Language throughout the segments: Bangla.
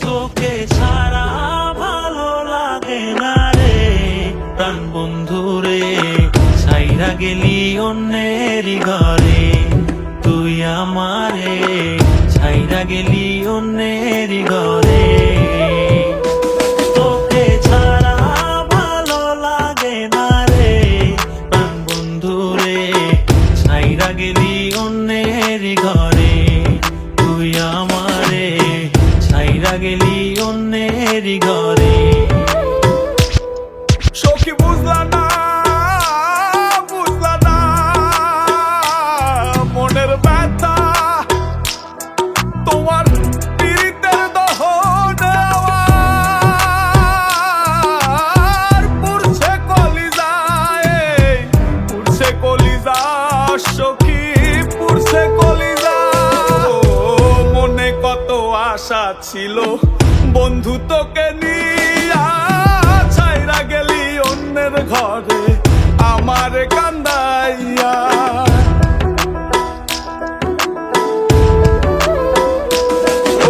তোকে ছাড়া ভালো লাগে না রে, প্রাণ বন্ধু রে। সাইরা গেলি অন্যের ঘরে, তুই আমারে। ছাইরা গেলি অন্যের ঘরে। ঘরে তুই আমারে ছাইরা গেলি অন্যের ঘরে। সখী বুঝলা না আশা ছিল। বন্ধু তোকে নিয়া ছাইরা গেলি অন্যের ঘরে, আমার কান্দাইয়া।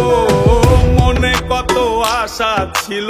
ও, মনে কত আশা ছিল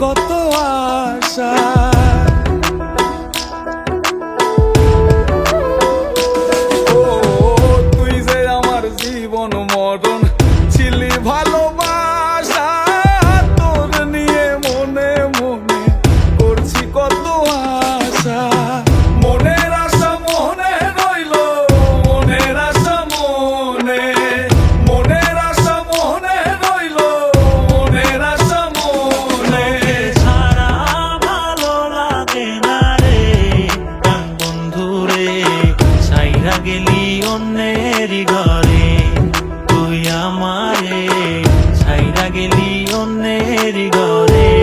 কত আশা। আমারে ছাইরা গেলি অন্যের গড়ে